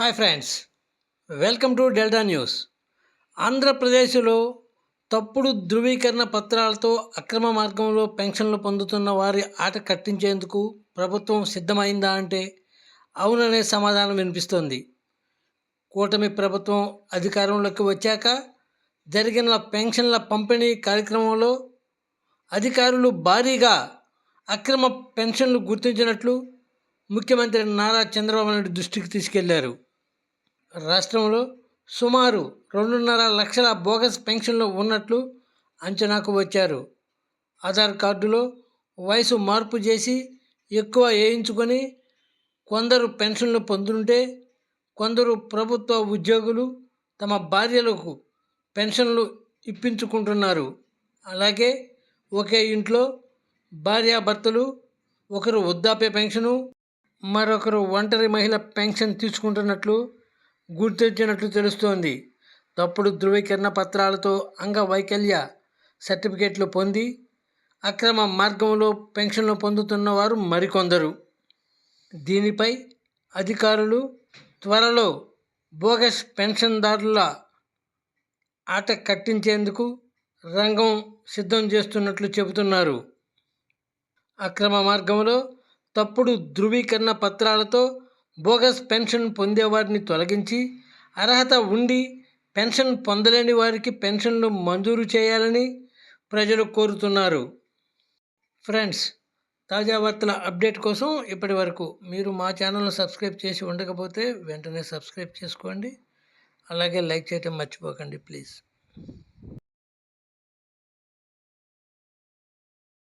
Hi friends welcome to Delta news. ఆంధ్రప్రదేశ్లో తప్పుడు ధృవీకరణ పత్రాలతో అక్రమ మార్గంలో పెన్షన్లు పొందుతున్న వారి ఆట కట్టించేందుకు ప్రభుత్వం సిద్ధమైందా అంటే అవుననే సమాధానం వినిపిస్తోంది. కూటమి ప్రభుత్వం అధికారంలోకి వచ్చాక జరిగిన పెన్షన్ల పంపిణీ కార్యక్రమంలో అధికారులు భారీగా అక్రమ పెన్షన్లు గుర్తించినట్లు ముఖ్యమంత్రి నారా చంద్రబాబు నాయుడు దృష్టికి తీసుకెళ్ళారు. రాష్ట్రంలో సుమారు రెండున్నర లక్షల బోగస్ పెన్షన్లు ఉన్నట్లు అంచనాకు వచ్చారు. ఆధార్ కార్డులో వయసు మార్పు చేసి ఎక్కువ వేయించుకొని కొందరు పెన్షన్లు పొందుతుంటే కొందరు ప్రభుత్వ ఉద్యోగులు తమ భార్యలకు పెన్షన్లు ఇప్పించుకుంటున్నారు. అలాగే ఒకే ఇంట్లో భార్యాభర్తలు ఒకరు వృద్ధాప్య పెన్షను మరొకరు ఒంటరి మహిళ పెన్షన్ తీసుకుంటున్నట్లు గుర్తించినట్లు తెలుస్తోంది. తప్పుడు ధృవీకరణ పత్రాలతో అంగవైకల్య సర్టిఫికేట్లు పొంది అక్రమ మార్గంలో పెన్షన్లు పొందుతున్న వారు మరికొందరు. దీనిపై అధికారులు త్వరలో బోగస్ పెన్షన్దారుల ఆట కట్టించేందుకు రంగం సిద్ధం చేస్తున్నట్లు చెబుతున్నారు. అక్రమ మార్గంలో తప్పుడు ధృవీకరణ పత్రాలతో బోగస్ పెన్షన్ పొందేవారిని తొలగించి అర్హత ఉండి పెన్షన్ పొందలేని వారికి పెన్షన్లు మంజూరు చేయాలని ప్రజలు కోరుతున్నారు. ఫ్రెండ్స్ తాజా వార్తల అప్డేట్ కోసం ఇప్పటి వరకు మీరు మా ఛానల్ను సబ్స్క్రైబ్ చేసి ఉండకపోతే వెంటనే సబ్స్క్రైబ్ చేసుకోండి. అలాగే లైక్ చేయటం మర్చిపోకండి ప్లీజ్.